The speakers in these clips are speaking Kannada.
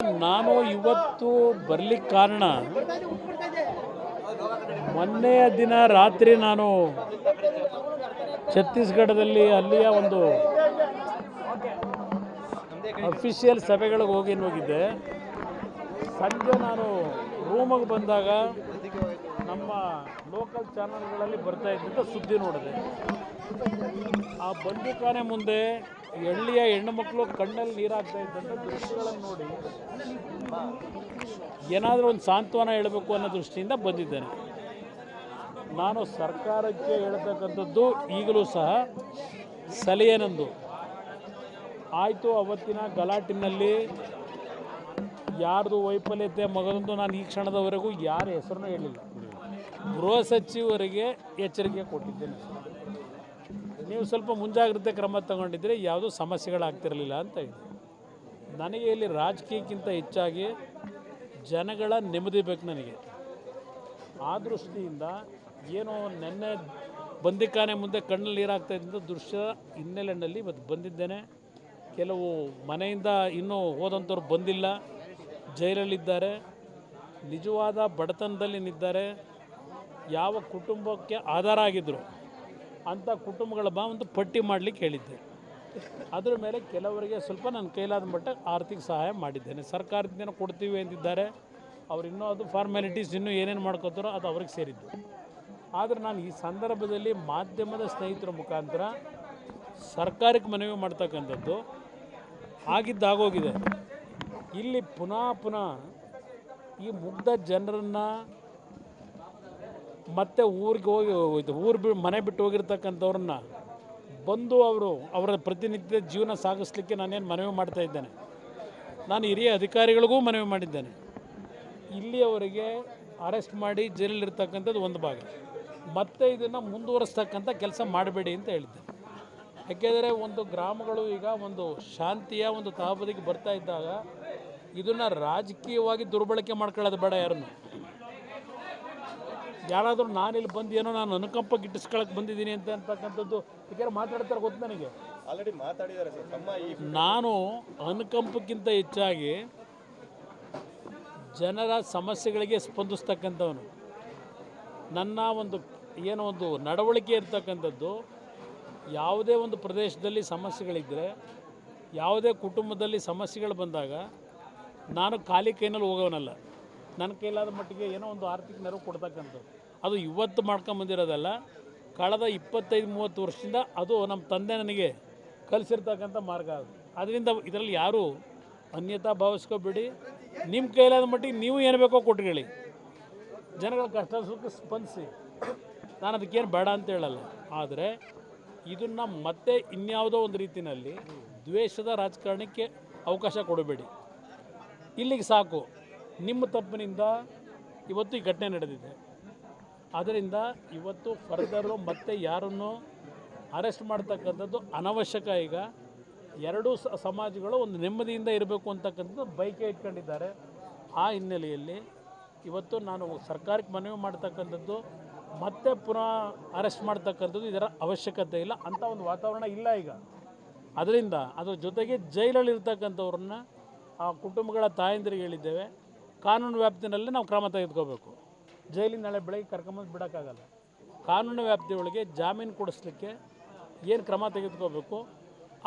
ನಾನು ಇವತ್ತು ಬರ್ಲಿಕ್ಕೆ ಕಾರಣ ಮೊನ್ನೆಯ ದಿನ ರಾತ್ರಿ ನಾನು ಛತ್ತೀಸ್ಗಢದಲ್ಲಿ ಅಲ್ಲಿಯ ಒಂದು ಅಫಿಷಿಯಲ್ ಸಭೆಗಳಿಗೆ ಹೋಗಿ ಹೋಗಿದ್ದೆ ಸಂಜೆ ನಾನು ರೂಮಿಗೆ ಬಂದಾಗ ನಮ್ಮ ಲೋಕಲ್ ಚಾನಲ್ಗಳಲ್ಲಿ ಬರ್ತಾ ಇದ್ದಂಥ ಸುದ್ದಿ ನೋಡಿದೆ. ಆ ಬಂದೂಕಾನೆ ಮುಂದೆ ಎಳ್ಳಿಯ ಹೆಣ್ಣು ಮಕ್ಕಳು ಕಣ್ಣಲ್ಲಿ ನೀರಾಗ್ತಾ ಇದ್ದಂಥ ದೃಶ್ಯಗಳನ್ನು ನೋಡಿ ಏನಾದರೂ ಒಂದು ಸಾಂತ್ವನ ಹೇಳಬೇಕು ಅನ್ನೋ ದೃಷ್ಟಿಯಿಂದ ಬಂದಿದ್ದೇನೆ. ನಾನು ಸರ್ಕಾರಕ್ಕೆ ಹೇಳ್ತಕ್ಕಂಥದ್ದು ಈಗಲೂ ಸಹ ಸಲಹೆನಂದು ಆಯಿತು, ಅವತ್ತಿನ ಗಲಾಟಿನಲ್ಲಿ ಯಾರ್ದು ವೈಫಲ್ಯತೆ ಮಗನಂದು ನಾನು ಈ ಕ್ಷಣದವರೆಗೂ ಯಾರ ಹೆಸರನ್ನು ಹೇಳಿಲ್ಲ. ಗೃಹ ಸಚಿವರಿಗೆ ಎಚ್ಚರಿಕೆ ಕೊಟ್ಟಿದ್ದೇನೆ. ನೀವು ಸ್ವಲ್ಪ ಮುಂಜಾಗ್ರತೆ ಕ್ರಮ ತಗೊಂಡಿದ್ದರೆ ಯಾವುದೂ ಸಮಸ್ಯೆಗಳಾಗ್ತಿರಲಿಲ್ಲ ಅಂತ ಹೇಳಿ ನನಗೆ ಇಲ್ಲಿ ರಾಜಕೀಯಕ್ಕಿಂತ ಹೆಚ್ಚಾಗಿ ಜನಗಳ ನೆಮ್ಮದಿ ಬೇಕು ನನಗೆ. ಆ ದೃಷ್ಟಿಯಿಂದ ಏನೋ ನೆನ್ನೆ ಬಂದಿಕಾನೆ ಮುಂದೆ ಕಣ್ಣಲ್ಲಿ ನೀರಾಗ್ತಾ ಇದ್ದ ದೃಶ್ಯ ಹಿನ್ನೆಲೆಯಲ್ಲಿ ಇವತ್ತು ಬಂದಿದ್ದೇನೆ. ಕೆಲವು ಮನೆಯಿಂದ ಇನ್ನೂ ಹೋದಂಥವ್ರು ಬಂದಿಲ್ಲ. ಜೈಲಲ್ಲಿದ್ದಾರೆ. ನಿಜವಾದ ಬಡತನದಲ್ಲಿ ನಿದ್ದಾರೆ ಯಾವ ಕುಟುಂಬಕ್ಕೆ ಆಧಾರ ಆಗಿದ್ದರು ಅಂಥ ಕುಟುಂಬಗಳ ಬಾ ಒಂದು ಪಟ್ಟಿ ಮಾಡಲಿಕ್ಕೆ ಹೇಳಿದ್ದೆ. ಅದರ ಮೇಲೆ ಕೆಲವರಿಗೆ ಸ್ವಲ್ಪ ನನ್ನ ಕೈಲಾದ ಮಟ್ಟ ಆರ್ಥಿಕ ಸಹಾಯ ಮಾಡಿದ್ದೇನೆ. ಸರ್ಕಾರದಿಂದ ಕೊಡ್ತೀವಿ ಅಂತಿದ್ದಾರೆ ಅವ್ರು ಇನ್ನೂ ಅದು ಫಾರ್ಮ್ಯಾಲಿಟೀಸ್ ಇನ್ನೂ ಏನೇನು ಮಾಡ್ಕೋತಾರೋ ಅದು ಅವ್ರಿಗೆ ಸೇರಿದ್ದು. ಆದರೆ ನಾನು ಈ ಸಂದರ್ಭದಲ್ಲಿ ಮಾಧ್ಯಮದ ಸ್ನೇಹಿತರ ಮುಖಾಂತರ ಸರ್ಕಾರಕ್ಕೆ ಮನವಿ ಮಾಡ್ತಕ್ಕಂಥದ್ದು ಆಗಿದ್ದಾಗೋಗಿದೆ. ಇಲ್ಲಿ ಪುನಃ ಪುನಃ ಈ ಮುಗ್ಧ ಜನರನ್ನು ಮತ್ತೆ ಊರಿಗೆ ಹೋಗಿ ಇದು ಊರು ಬಿ ಮನೆ ಬಿಟ್ಟು ಹೋಗಿರ್ತಕ್ಕಂಥವ್ರನ್ನ ಬಂದು ಅವರು ಅವರ ಪ್ರತಿನಿತ್ಯ ಜೀವನ ಸಾಗಿಸ್ಲಿಕ್ಕೆ ನಾನೇನು ಮನವಿ ಮಾಡ್ತಾ ಇದ್ದೇನೆ. ನಾನು ಹಿರಿಯ ಅಧಿಕಾರಿಗಳಿಗೂ ಮನವಿ ಮಾಡಿದ್ದೇನೆ. ಇಲ್ಲಿಯವರೆಗೆ ಅರೆಸ್ಟ್ ಮಾಡಿ ಜೈಲಲ್ಲಿರ್ತಕ್ಕಂಥದ್ದು ಒಂದು ಭಾಗ. ಮತ್ತೆ ಇದನ್ನು ಮುಂದುವರಿಸ್ತಕ್ಕಂಥ ಕೆಲಸ ಮಾಡಬೇಡಿ ಅಂತ ಹೇಳಿದ್ದೆ. ಯಾಕೆಂದರೆ ಒಂದು ಗ್ರಾಮಗಳು ಈಗ ಒಂದು ಶಾಂತಿಯ ಒಂದು ತಹಬದಿಗೆ ಬರ್ತಾ ಇದ್ದಾಗ ಇದನ್ನು ರಾಜಕೀಯವಾಗಿ ದುರ್ಬಳಕೆ ಮಾಡ್ಕೊಳ್ಳೋದು ಬೇಡ ಯಾರನ್ನು. ಯಾರಾದರೂ ನಾನಿಲ್ಲಿ ಬಂದು ಏನೋ ನಾನು ಅನುಕಂಪ ಗಿಟ್ಟಿಸ್ಕೊಳಕ್ಕೆ ಬಂದಿದ್ದೀನಿ ಅಂತ ಅಂತಕ್ಕಂಥದ್ದು ಯಾಕೆಂದ್ರೆ ಮಾತಾಡ್ತಾರೆ ಗೊತ್ತು ನನಗೆ? ಆಲ್ರೆಡಿ ಮಾತಾಡಿದ್ದಾರೆ ಸರ್. ತಮ್ಮ ಈ ನಾನು ಅನುಕಂಪಕ್ಕಿಂತ ಹೆಚ್ಚಾಗಿ ಜನರ ಸಮಸ್ಯೆಗಳಿಗೆ ಸ್ಪಂದಿಸ್ತಕ್ಕಂಥವನು. ನನ್ನ ಒಂದು ಏನೋ ಒಂದು ನಡವಳಿಕೆ ಇರ್ತಕ್ಕಂಥದ್ದು ಯಾವುದೇ ಒಂದು ಪ್ರದೇಶದಲ್ಲಿ ಸಮಸ್ಯೆಗಳಿದ್ದರೆ ಯಾವುದೇ ಕುಟುಂಬದಲ್ಲಿ ಸಮಸ್ಯೆಗಳು ಬಂದಾಗ ನಾನು ಖಾಲಿ ಕೈನಲ್ಲಿ ಹೋಗೋನಲ್ಲ. ನನ್ನ ಕೈಲಾದ ಮಟ್ಟಿಗೆ ಏನೋ ಒಂದು ಆರ್ಥಿಕ ನೆರವು ಕೊಡ್ತಕ್ಕಂಥದ್ದು. ಅದು ಇವತ್ತು ಮಾಡ್ಕೊಂಬಂದಿರೋದಲ್ಲ ಕಳೆದ ಇಪ್ಪತ್ತೈದು, ಮೂವತ್ತು ವರ್ಷದಿಂದ ಅದು ನಮ್ಮ ತಂದೆ ನನಗೆ ಕಲಿಸಿರ್ತಕ್ಕಂಥ ಮಾರ್ಗ ಅದು. ಅದರಿಂದ ಇದರಲ್ಲಿ ಯಾರೂ ಅನ್ಯತಾ ಭಾವಿಸ್ಕೋಬೇಡಿ. ನಿಮ್ಮ ಕೈಲಾದ ಮಟ್ಟಿಗೆ ನೀವು ಏನು ಬೇಕೋ ಕೊಟ್ಕೊಳ್ಳಿ. ಜನಗಳ ಕಷ್ಟ ಸುಖ ಸ್ಪಂದಿಸಿ. ನಾನು ಅದಕ್ಕೇನು ಬೇಡ ಅಂತ ಹೇಳಲ್ಲ. ಆದರೆ ಇದನ್ನು ಮತ್ತೆ ಇನ್ಯಾವುದೋ ಒಂದು ರೀತಿಯಲ್ಲಿ ದ್ವೇಷದ ರಾಜಕಾರಣಕ್ಕೆ ಅವಕಾಶ ಕೊಡಬೇಡಿ. ಇಲ್ಲಿಗೆ ಸಾಕು. ನಿಮ್ಮ ತಪ್ಪಿನಿಂದ ಇವತ್ತು ಈ ಘಟನೆ ನಡೆದಿದೆ. ಅದರಿಂದ ಇವತ್ತು ಫರ್ದರು ಮತ್ತೆ ಯಾರನ್ನು ಅರೆಸ್ಟ್ ಮಾಡ್ತಕ್ಕಂಥದ್ದು ಅನವಶ್ಯಕ ಈಗ. ಎರಡೂ ಸಮಾಜಗಳು ಒಂದು ನೆಮ್ಮದಿಯಿಂದ ಇರಬೇಕು ಅಂತಕ್ಕಂಥದ್ದು ಬೈಕೆ ಇಟ್ಕೊಂಡಿದ್ದಾರೆ. ಆ ಹಿನ್ನೆಲೆಯಲ್ಲಿ ಇವತ್ತು ನಾನು ಸರ್ಕಾರಕ್ಕೆ ಮನವಿ ಮಾಡ್ತಕ್ಕಂಥದ್ದು ಮತ್ತೆ ಪುನಃ ಅರೆಸ್ಟ್ ಮಾಡ್ತಕ್ಕಂಥದ್ದು ಇದರ ಅವಶ್ಯಕತೆ ಇಲ್ಲ ಅಂಥ ಒಂದು ವಾತಾವರಣ ಇಲ್ಲ ಈಗ. ಅದರಿಂದ ಅದರ ಜೊತೆಗೆ ಜೈಲಲ್ಲಿ ಇರ್ತಕ್ಕಂಥವ್ರನ್ನ ಆ ಕುಟುಂಬಗಳ ತಾಯಂದಿರಿಗೆ ಹೇಳಿದ್ದೇವೆ. ಕಾನೂನು ವ್ಯಾಪ್ತಿನಲ್ಲಿ ನಾವು ಕ್ರಮ ತೆಗೆದುಕೋಬೇಕು. ಜೈಲಿಂದ ನಾಳೆ ಬೆಳಗ್ಗೆ ಕರ್ಕೊಂಬಂದು ಬಿಡೋಕ್ಕಾಗಲ್ಲ. ಕಾನೂನು ವ್ಯಾಪ್ತಿಯೊಳಗೆ ಜಾಮೀನು ಕೊಡಿಸ್ಲಿಕ್ಕೆ ಏನು ಕ್ರಮ ತೆಗೆದುಕೋಬೇಕು?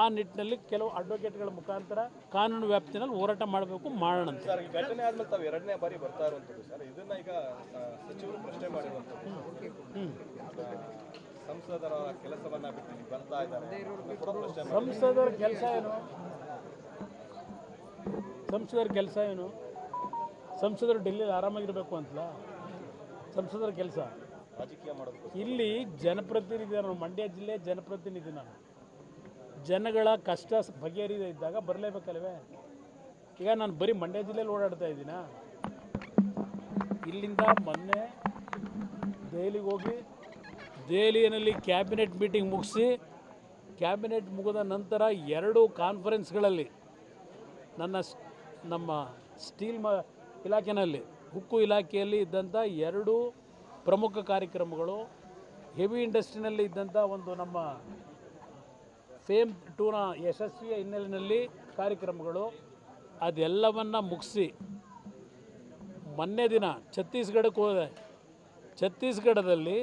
ಆ ನಿಟ್ಟಿನಲ್ಲಿ ಕೆಲವು ಅಡ್ವೊಕೇಟ್ಗಳ ಮುಖಾಂತರ ಕಾನೂನು ವ್ಯಾಪ್ತಿನಲ್ಲಿ ಹೋರಾಟ ಮಾಡಬೇಕು ಮಾಡೋಣ ಸರ್ ಘಟನೆ ಆದ್ಮೇಲೆ ತಾವು ಎರಡನೇ ಬಾರಿ ಬರ್ತಾ ಇರುವಂಥದ್ದು ಸರ್. ಇದನ್ನ ಈಗ ಸಚಿವರು ಪ್ರಶ್ನೆ ಮಾಡಿರುವಂಥದ್ದು. ಹ್ಞೂ ಸಂಸದರ ಕೆಲಸವನ್ನ ಬಿಟ್ಟು ಬರ್ತಾ ಇದ್ದಾರೆ. ಸಂಸದರ ಕೆಲಸ ಏನು? ಸಂಸದರ ಕೆಲಸ ಏನು? ಸಂಸದರು ಡೆಲ್ಲಿಯಲ್ಲಿ ಆರಾಮಾಗಿರಬೇಕು ಅಂತಲ್ಲ ಸಂಸದರ ಕೆಲಸ. ರಾಜಕೀಯ ಮಾಡೋದು ಇಲ್ಲಿ ಜನಪ್ರತಿನಿಧಿ ನಾನು ಮಂಡ್ಯ ಜಿಲ್ಲೆ ಜನಪ್ರತಿನಿಧಿ ನಾನು. ಜನಗಳ ಕಷ್ಟ ಬಗೆಹರಿದ ಇದ್ದಾಗ ಬರಲೇಬೇಕಲ್ವೇ? ಈಗ ನಾನು ಬರೀ ಮಂಡ್ಯ ಜಿಲ್ಲೆಯಲ್ಲಿ ಓಡಾಡ್ತಾ ಇದ್ದೀನ? ಇಲ್ಲಿಂದ ಮೊನ್ನೆ ದೆಹಲಿಗೆ ಹೋಗಿ ದೆಹಲಿಯಲ್ಲಿ ಕ್ಯಾಬಿನೆಟ್ ಮೀಟಿಂಗ್ ಮುಗಿಸಿ ಕ್ಯಾಬಿನೆಟ್ ಮುಗಿದ ನಂತರ ಎರಡು ಕಾನ್ಫರೆನ್ಸ್ಗಳಲ್ಲಿ ನನ್ನ ನಮ್ಮ ಸ್ಟೀಲ್ ಮ ಇಲಾಖೆನಲ್ಲಿ ಉಕ್ಕು ಇಲಾಖೆಯಲ್ಲಿ ಇದ್ದಂಥ ಎರಡು ಪ್ರಮುಖ ಕಾರ್ಯಕ್ರಮಗಳು ಹೆವಿ ಇಂಡಸ್ಟ್ರಿನಲ್ಲಿ ಇದ್ದಂಥ ಒಂದು ನಮ್ಮ ಫೇಮ್ ಟೂನ ಯಶಸ್ವಿಯ ಹಿನ್ನೆಲೆಯಲ್ಲಿ ಕಾರ್ಯಕ್ರಮಗಳು. ಅದೆಲ್ಲವನ್ನು ಮುಗಿಸಿ ಮೊನ್ನೆ ದಿನ ಛತ್ತೀಸ್ಗಢಕ್ಕೆ ಹೋದೆ. ಛತ್ತೀಸ್ಗಢದಲ್ಲಿ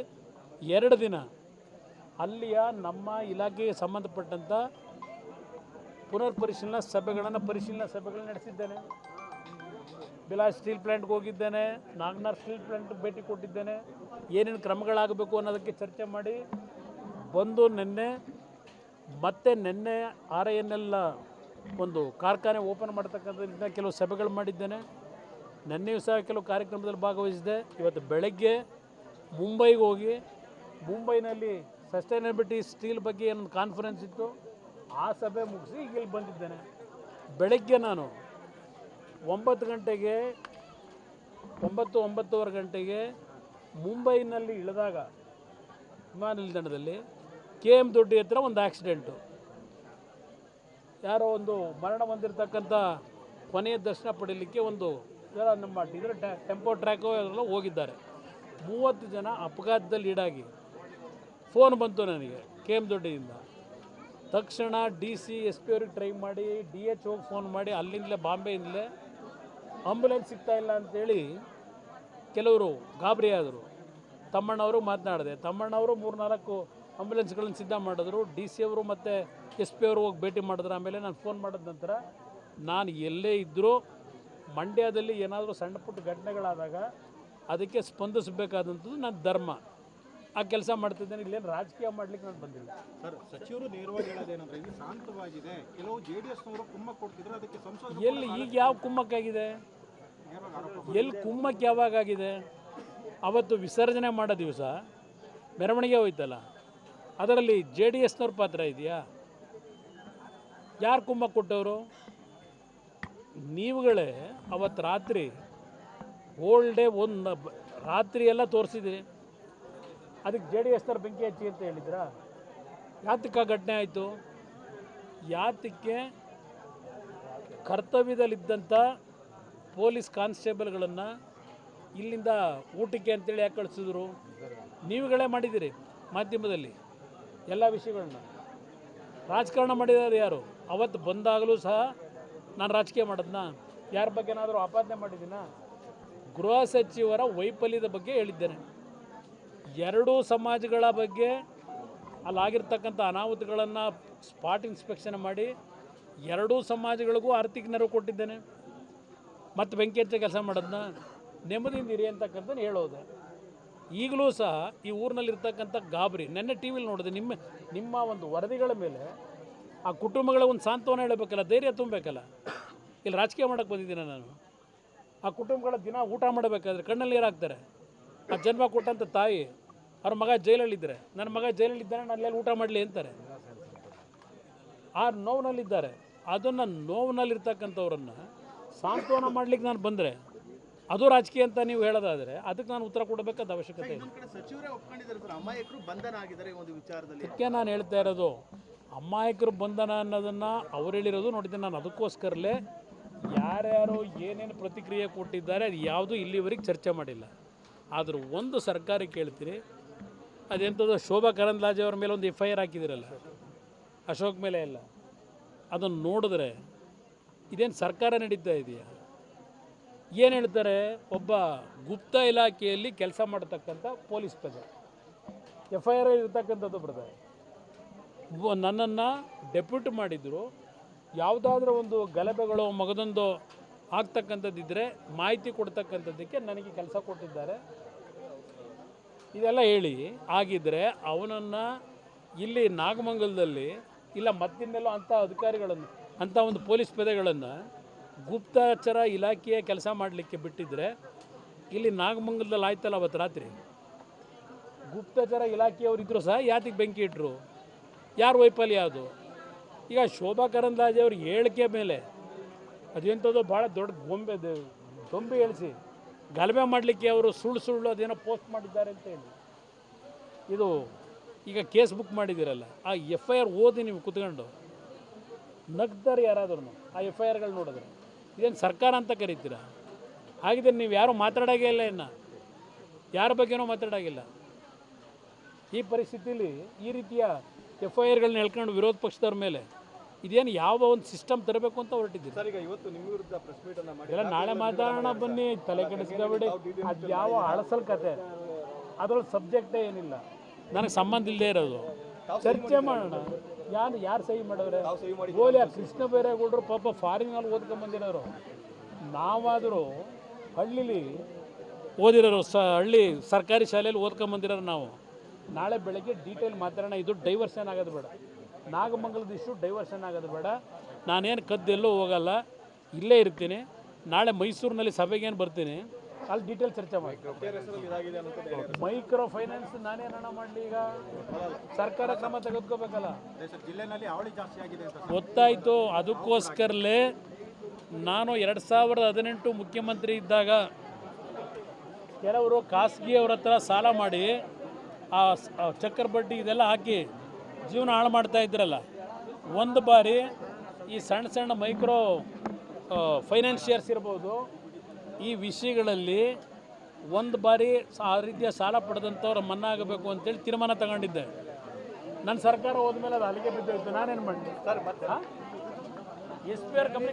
ಎರಡು ದಿನ ಅಲ್ಲಿಯ ನಮ್ಮ ಇಲಾಖೆಗೆ ಸಂಬಂಧಪಟ್ಟಂಥ ಪುನರ್ ಪರಿಶೀಲನಾ ಸಭೆಗಳನ್ನು ಪರಿಶೀಲನಾ ಸಭೆಗಳನ್ನು ನಡೆಸಿದ್ದೇನೆ. ಬಿಲಾಸ್ ಸ್ಟೀಲ್ ಪ್ಲ್ಯಾಂಟ್ಗೆ ಹೋಗಿದ್ದೇನೆ ನಾಗ್ನಾರ್ ಸ್ಟೀಲ್ ಪ್ಲ್ಯಾಂಟ್ ಭೇಟಿ ಕೊಟ್ಟಿದ್ದೇನೆ. ಏನೇನು ಕ್ರಮಗಳಾಗಬೇಕು ಅನ್ನೋದಕ್ಕೆ ಚರ್ಚೆ ಮಾಡಿ, ಬಂದು ನಿನ್ನೆ, ಮತ್ತೆ ನಿನ್ನೆ ಆರ್ ಐ ಒಂದು ಕಾರ್ಖಾನೆ ಓಪನ್ ಮಾಡ್ತಕ್ಕಂಥದ್ರಿಂದ ಕೆಲವು ಸಭೆಗಳು ಮಾಡಿದ್ದೇನೆ. ನಿನ್ನೆಯೂ ಸಹ ಕೆಲವು ಕಾರ್ಯಕ್ರಮದಲ್ಲಿ ಭಾಗವಹಿಸಿದೆ. ಇವತ್ತು ಬೆಳಗ್ಗೆ ಮುಂಬೈಗೆ ಹೋಗಿ, ಮುಂಬೈನಲ್ಲಿ ಸಸ್ಟೈನಬಿಲಿಟಿ ಸ್ಟೀಲ್ ಬಗ್ಗೆ ಏನೊಂದು ಕಾನ್ಫರೆನ್ಸ್ ಇತ್ತು. ಆ ಸಭೆ ಮುಗಿಸಿ ಈಗ ಇಲ್ಲಿ ಬಂದಿದ್ದೇನೆ. ಬೆಳಗ್ಗೆ ನಾನು ಒಂಬತ್ತು ಗಂಟೆಗೆ, ಒಂಬತ್ತು, ಒಂಬತ್ತುವರೆ ಗಂಟೆಗೆ ಮುಂಬೈನಲ್ಲಿ ಇಳಿದಾಗ, ವಿಮಾನ ನಿಲ್ದಾಣದಲ್ಲಿ ಕೆ ಎಂ ದೊಡ್ಡಿ ಹತ್ರ ಒಂದು ಆಕ್ಸಿಡೆಂಟು. ಯಾರೋ ಒಂದು ಮರಣ ಹೊಂದಿರತಕ್ಕಂಥ ಕೊನೆಯ ದರ್ಶನ ಪಡೀಲಿಕ್ಕೆ ಒಂದು ಇದರ ನಮ್ಮ ಇದರ ಟೆಂಪೋ ಟ್ರ್ಯಾಕೋ ಎಲ್ಲ ಹೋಗಿದ್ದಾರೆ. ಮೂವತ್ತು ಜನ ಅಪಘಾತದಲ್ಲಿ ಈಡಾಗಿ. ಫೋನ್ ಬಂತು ನನಗೆ ಕೆ ಎಂ ದೊಡ್ಡಿಯಿಂದ. ತಕ್ಷಣ ಡಿ ಸಿ, ಎಸ್ ಪಿ ಅವ್ರಿಗೆ ಟ್ರೈ ಮಾಡಿ, ಡಿ ಎಚ್ ಹೋಗಿ ಫೋನ್ ಮಾಡಿ, ಅಲ್ಲಿಂದಲೇ ಬಾಂಬೆಯಿಂದಲೇ ಆಂಬ್ಯುಲೆನ್ಸ್ ಸಿಗ್ತಾ ಇಲ್ಲ ಅಂತೇಳಿ ಕೆಲವರು ಗಾಬರಿ ಆದರು. ತಮ್ಮಣ್ಣವರು ಮಾತನಾಡಿದೆ. ತಮ್ಮಣ್ಣವರು ಮೂರು ನಾಲ್ಕು ಆಂಬುಲೆನ್ಸ್ಗಳನ್ನು ಸಿದ್ಧ ಮಾಡಿದ್ರು. ಡಿ ಸಿ ಅವರು ಮತ್ತು ಎಸ್ ಪಿ ಅವರು ಹೋಗಿ ಭೇಟಿ ಮಾಡಿದ್ರು. ಆಮೇಲೆ ನಾನು ಫೋನ್ ಮಾಡಿದ ನಂತರ ನಾನು ಎಲ್ಲೇ ಇದ್ದರೂ ಮಂಡ್ಯದಲ್ಲಿ ಏನಾದರೂ ಸಣ್ಣ ಪುಟ್ಟ ಘಟನೆಗಳಾದಾಗ ಅದಕ್ಕೆ ಸ್ಪಂದಿಸಬೇಕಾದಂಥದ್ದು ನನ್ನ ಧರ್ಮ. ಆ ಕೆಲಸ ಮಾಡ್ತಿದ್ದೇನೆ. ಇಲ್ಲೇನು ರಾಜಕೀಯ ಮಾಡ್ಲಿಕ್ಕೆ ನಾನು ಬಂದಿಲ್ಲ. ಸರ್ ಸಚಿವರು ನೇರವಾಗಿ ಹೇಳೋದೇನಂದ್ರೆ ಇದು ಶಾಂತವಾಗಿದೆ. ಕೆಲವು ಜೆ ಡಿ ಎಸ್ನವರು ಕುಮ್ಮ ಕೊಡ್ತಿದ್ರೆ ಅದಕ್ಕೆ ಸಂಸದ ಎಲ್ಲಿ ಈಗ ಯಾವ ಕುಮ್ಮಕ್ಕಾಗಿದೆ ಎಲ್ಲಿ ಕುಮ್ಮಕ್ಕೆ ಯಾವಾಗ ಆಗಿದೆ? ಅವತ್ತು ವಿಸರ್ಜನೆ ಮಾಡೋ ದಿವಸ ಮೆರವಣಿಗೆ ಹೋಯ್ತಲ್ಲ ಅದರಲ್ಲಿ ಜೆ ಡಿ ಎಸ್ನವ್ರ ಪಾತ್ರ ಇದೆಯಾ? ಯಾರು ಕುಮ್ಮಕ್ಕೆ ಕೊಟ್ಟವರು? ನೀವುಗಳೇ ಅವತ್ತು ರಾತ್ರಿ ಓಲ್ಡ್ ಡೇ ಒಂದು ರಾತ್ರಿ ಎಲ್ಲ ತೋರಿಸಿದ್ರಿ. ಅದಕ್ಕೆ ಜೆ ಡಿ ಎಸ್ನವ್ರು ಬೆಂಕಿ ಹಚ್ಚಿ ಅಂತ ಹೇಳಿದ್ರಾ ಯಾತಕ್ಕ ಘಟನೆ ಆಯಿತು? ಯಾತಕ್ಕೆ ಕರ್ತವ್ಯದಲ್ಲಿದ್ದಂಥ ಪೊಲೀಸ್ ಕಾನ್ಸ್ಟೇಬಲ್ಗಳನ್ನು ಇಲ್ಲಿಂದ ಊಟಕ್ಕೆ ಅಂತೇಳಿ ಯಾಕೆ ಕಳಿಸಿದ್ರು? ನೀವುಗಳೇ ಮಾಡಿದ್ದೀರಿ ಮಾಧ್ಯಮದಲ್ಲಿ ಎಲ್ಲ ವಿಷಯಗಳನ್ನ. ರಾಜಕಾರಣ ಮಾಡಿದ್ದಾರೆ ಯಾರು? ಅವತ್ತು ಬಂದಾಗಲೂ ಸಹ ನಾನು ರಾಜಕೀಯ ಮಾಡೋದನ್ನ ಯಾರ ಬಗ್ಗೆನಾದರೂ ಆಪಾದನೆ ಮಾಡಿದ್ದೀನ? ಗೃಹ ಸಚಿವರ ವೈಫಲ್ಯದ ಬಗ್ಗೆ ಹೇಳಿದ್ದೇನೆ. ಎರಡೂ ಸಮಾಜಗಳ ಬಗ್ಗೆ ಅಲ್ಲಾಗಿರ್ತಕ್ಕಂಥ ಅನಾಹುತಗಳನ್ನು ಸ್ಪಾಟ್ ಇನ್ಸ್ಪೆಕ್ಷನ್ ಮಾಡಿ ಎರಡೂ ಸಮಾಜಗಳಿಗೂ ಆರ್ಥಿಕ ನೆರವು ಕೊಟ್ಟಿದ್ದೇನೆ. ಮತ್ತು ಬೆಂಕಿ ಹಚ್ಚ ಕೆಲಸ ಮಾಡೋದನ್ನ ನೆಮ್ಮದಿಯಿಂದ ಇರಿ ಅಂತಕ್ಕಂಥ ಹೇಳೋದು. ಈಗಲೂ ಸಹ ಈ ಊರಿನಲ್ಲಿರ್ತಕ್ಕಂಥ ಗಾಬರಿ, ನೆನ್ನೆ ಟಿ ವಿಲಿ ನೋಡಿದೆ, ನಿಮ್ಮ ನಿಮ್ಮ ಒಂದು ವರದಿಗಳ ಮೇಲೆ ಆ ಕುಟುಂಬಗಳ ಒಂದು ಸಾಂತ್ವನ ಹೇಳಬೇಕಲ್ಲ, ಧೈರ್ಯ ತುಂಬಬೇಕಲ್ಲ ಇಲ್ಲಿ ರಾಜಕೀಯ ಮಾಡೋಕ್ಕೆ ಬಂದಿದ್ದೀನಿ ನಾನು? ಆ ಕುಟುಂಬಗಳ ದಿನ ಊಟ ಮಾಡಬೇಕಾದ್ರೆ ಕಣ್ಣಲ್ಲಿ ಏರಾಗ್ತಾರೆ ಆ ಜನ್ಮ ಕೊಟ್ಟಂಥ ತಾಯಿ ಅವ್ರ ಮಗ ಜೈಲಲ್ಲಿದ್ದಾರೆ. ನನ್ನ ಮಗ ಜೈಲಲ್ಲಿದ್ದಾನೆ ನಾನು ಅಲ್ಲಿ ಊಟ ಮಾಡಲಿ ಅಂತಾರೆ. ಆ ನೋವಿನಲ್ಲಿದ್ದಾರೆ. ಅದನ್ನು ನೋವಿನಲ್ಲಿರ್ತಕ್ಕಂಥವ್ರನ್ನು ಸಾಂತ್ವನ ಮಾಡ್ಲಿಕ್ಕೆ ನಾನು ಬಂದರೆ ಅದು ರಾಜಕೀಯ ಅಂತ ನೀವು ಹೇಳೋದಾದರೆ ಅದಕ್ಕೆ ನಾನು ಉತ್ತರ ಕೊಡಬೇಕಾದ ಅವಶ್ಯಕತೆ ಇದೆ ಅದಕ್ಕೆ ನಾನು ಹೇಳ್ತಾ ಇರೋದು ಅಮಾಯಕರು ಬಂಧನ ಅನ್ನೋದನ್ನು ಅವ್ರು ಹೇಳಿರೋದು ನೋಡಿದ್ದೆ ನಾನು ಅದಕ್ಕೋಸ್ಕರಲೇ ಯಾರ್ಯಾರು ಏನೇನು ಪ್ರತಿಕ್ರಿಯೆ ಕೊಟ್ಟಿದ್ದಾರೆ ಅದು ಯಾವುದೂ ಇಲ್ಲಿವರೆಗೆ ಚರ್ಚೆ ಮಾಡಿಲ್ಲ. ಆದರೂ ಒಂದು ಸರ್ಕಾರಕ್ಕೆ ಕೇಳ್ತೀರಿ ಅದೆಂಥದ್ದು? ಶೋಭಾ ಕರಂದ್ಲಾಜೆ ಅವ್ರ ಮೇಲೆ ಒಂದು ಎಫ್ ಐ ಆರ್ ಹಾಕಿದಿರಲ್ಲ? ಅಶೋಕ್ ಮೇಲೆ ಎಲ್ಲ. ಅದನ್ನು ನೋಡಿದ್ರೆ ಇದೇನು ಸರ್ಕಾರ ನಡೀತಾ ಇದೆಯಾ? ಏನು ಹೇಳ್ತಾರೆ? ಒಬ್ಬ ಗುಪ್ತ ಇಲಾಖೆಯಲ್ಲಿ ಕೆಲಸ ಮಾಡತಕ್ಕಂಥ ಪೊಲೀಸ್ ಪ್ರಜೆ ಎಫ್ ಐ ಆರ್ ಇರ್ತಕ್ಕಂಥದ್ದು ಬರ್ತಾರೆ ನನ್ನನ್ನು ಡೆಪ್ಯೂಟ್ ಮಾಡಿದ್ರು. ಯಾವುದಾದ್ರೂ ಒಂದು ಗಲಭೆಗಳು, ಮಗದೊಂದು ಆಗ್ತಕ್ಕಂಥದ್ದಿದ್ದರೆ ಮಾಹಿತಿ ಕೊಡ್ತಕ್ಕಂಥದ್ದಕ್ಕೆ ನನಗೆ ಕೆಲಸ ಕೊಟ್ಟಿದ್ದಾರೆ. ಇದೆಲ್ಲ ಹೇಳಿ ಆಗಿದ್ದರೆ ಅವನನ್ನು ಇಲ್ಲಿ ನಾಗಮಂಗಲದಲ್ಲಿ, ಇಲ್ಲ ಮತ್ತಿನ್ನೆಲ್ಲೋ ಅಂಥ ಅಧಿಕಾರಿಗಳನ್ನು, ಅಂಥ ಒಂದು ಪೊಲೀಸ್ ಪದಗಳನ್ನು ಗುಪ್ತಚರ ಇಲಾಖೆಯ ಕೆಲಸ ಮಾಡಲಿಕ್ಕೆ ಬಿಟ್ಟಿದ್ದರೆ ಇಲ್ಲಿ ನಾಗಮಂಗಲದಲ್ಲಿ ಆಯ್ತಲ್ಲ ಅವತ್ತು ರಾತ್ರಿ? ಗುಪ್ತಚರ ಇಲಾಖೆಯವ್ರು ಇದ್ದರೂ ಸಹ ಯಾತಿಗೆ ಬೆಂಕಿ ಇಟ್ಟರು ಯಾರು ವೈಫಲ್ಯ ಅದು? ಈಗ ಶೋಭಾ ಕರಂದ್ಲಾಜೆ ಅವ್ರ ಹೇಳಿಕೆ ಮೇಲೆ ಅದೆಂಥದ್ದು ಭಾಳ ದೊಡ್ಡ ಗೊಂಬೆ ದೊಂಬೆ ಹೇಳಿಸಿ. ಗಲಭೆ ಮಾಡಲಿಕ್ಕೆ ಅವರು ಸುಳ್ಳು ಸುಳ್ಳು ಅದೇನೋ ಪೋಸ್ಟ್ ಮಾಡಿದ್ದಾರೆ ಅಂತ ಹೇಳಿ. ಇದು ಈಗ ಕೇಸ್ ಬುಕ್ ಮಾಡಿದ್ದೀರಲ್ಲ, ಆ ಎಫ್ ಐ ಆರ್ ಓದಿ ನೀವು ಕುತ್ಕೊಂಡು ನಗ್ತಾರೆ ಯಾರಾದ್ರೂ ಆ ಎಫ್ ಐ ಆರ್ಗಳು ನೋಡಿದ್ರೆ. ಇದೇನು ಸರ್ಕಾರ ಅಂತ ಕರಿತೀರಾ? ಹಾಗಿದ್ರೆ ನೀವು ಯಾರೂ ಮಾತಾಡೋಂಗೇ ಇಲ್ಲ ಇನ್ನು? ಯಾರ ಬಗ್ಗೆನೂ ಮಾತಾಡೋಂಗಿಲ್ಲ ಈ ಪರಿಸ್ಥಿತಿಯಲ್ಲಿ ಈ ರೀತಿಯ ಎಫ್ ಐ ಆರ್ಗಳನ್ನ ಹೇಳ್ಕೊಂಡು ವಿರೋಧ ಪಕ್ಷದವ್ರ ಮೇಲೆ ಇದೇನು ಯಾವ ಒಂದು ಸಿಸ್ಟಮ್ ತರಬೇಕು ಅಂತ ಹೊರಟಿದ್ದೀರಿ? ಸರ್ ಈಗ ಇವತ್ತು ನಿಮ್ಮ ವಿರುದ್ಧ ಪ್ರೆಸ್ ಮೀಟ್ ಅನ್ನ ಮಾಡಿ ಎಲ್ಲ ನಾಳೆ ಮಾತಾಡೋಣ ಬನ್ನಿ ತಲೆ ಕೆಡಿಸ್ಕೊಬೇಡಿ ಅದು ಯಾವ ಅಳಸಲ್ ಕತೆ. ಅದ್ರಲ್ಲಿ ಸಬ್ಜೆಕ್ಟೇ ಏನಿಲ್ಲ. ನನಗೆ ಸಂಬಂಧ ಇಲ್ಲದೆ ಇರೋದು. ಚರ್ಚೆ ಮಾಡೋಣ. ಯಾರು ಯಾರು ಸಹಿ ಮಾಡಿದ್ರೆ ಗೋಲಿ ಆ ಕೃಷ್ಣ ಬೈರೇಗೌಡರು ಪಾಪ ಫಾರಿನಲ್ಲಿ ಓದ್ಕೊಂಬಂದಿರೋರು ನಾವಾದರೂ ಹಳ್ಳಿಲಿ ಓದಿರೋರು ಸ ಹಳ್ಳಿ ಸರ್ಕಾರಿ ಶಾಲೆಯಲ್ಲಿ ಓದ್ಕೊಂಬಂದಿರೋರು ನಾವು. ನಾಳೆ ಬೆಳಗ್ಗೆ ಡೀಟೇಲ್ ಮಾತಾಡೋಣ. ಇದು ಡೈವರ್ಷನ್ ಆಗೋದು ಬೇಡ. ನಾಗಮಂಗಲದ ಇಷ್ಟು ಡೈವರ್ಷನ್ ಆಗೋದು ಬೇಡ. ನಾನೇನು ಕದ್ದೆಲ್ಲೂ ಹೋಗಲ್ಲ. ಇಲ್ಲೇ ಇರ್ತೀನಿ. ನಾಳೆ ಮೈಸೂರಿನಲ್ಲಿ ಸಭೆಗೇನು ಬರ್ತೀನಿ, ಅಲ್ಲಿ ಡೀಟೇಲ್ ಚರ್ಚೆ ಮಾಡಿ. ಮೈಕ್ರೋ ಫೈನಾನ್ಸ್ ನಾನೇನಣ ಮಾಡಲಿ ಈಗ? ಸರ್ಕಾರ ಕ್ರಮ ತೆಗೆದುಕೋಬೇಕಲ್ಲ. ಗೊತ್ತಾಯಿತು. ಅದಕ್ಕೋಸ್ಕರಲೇ ನಾನು ಎರಡು ಸಾವಿರದ ಹದಿನೆಂಟು ಮುಖ್ಯಮಂತ್ರಿ ಇದ್ದಾಗ ಕೆಲವರು ಖಾಸಗಿಯವ್ರ ಹತ್ರ ಸಾಲ ಮಾಡಿ ಆ, ಚಕ್ರ ಬಡ್ಡಿ ಇದೆಲ್ಲ ಹಾಕಿ ಜೀವನ ಹಾಳು ಮಾಡ್ತಾ ಇದ್ರಲ್ಲ ಒಂದು ಬಾರಿ ಈ ಸಣ್ಣ ಸಣ್ಣ ಮೈಕ್ರೋ ಫೈನಾನ್ಷಿಯರ್ಸ್ ಇರ್ಬೋದು ಈ ವಿಷಯಗಳಲ್ಲಿ ಒಂದು ಬಾರಿ ಆ ರೀತಿಯ ಸಾಲ ಪಡೆದಂಥವ್ರು ಮನ್ನಾ ಆಗಬೇಕು ಅಂತೇಳಿ ತೀರ್ಮಾನ ತಗೊಂಡಿದ್ದೆ. ನನ್ನ ಸರ್ಕಾರ ಹೋದ್ಮೇಲೆ ಅದು ಅಲ್ಲಿಗೆ ಬಿದ್ದೋಯ್ತು. ನಾನೇನು ಮಾಡಿದೆ? Sir S P R company